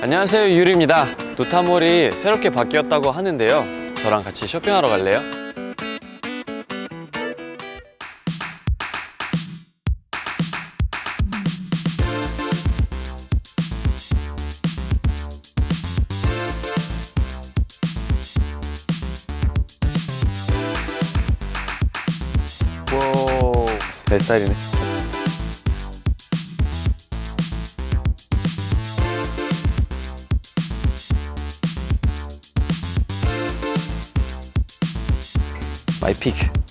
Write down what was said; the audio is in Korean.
안녕하세요 유리입니다. 두타몰이 새롭게 바뀌었다고 하는데요. 저랑 같이 쇼핑하러 갈래요? 와우 내 스타일이네 I peak.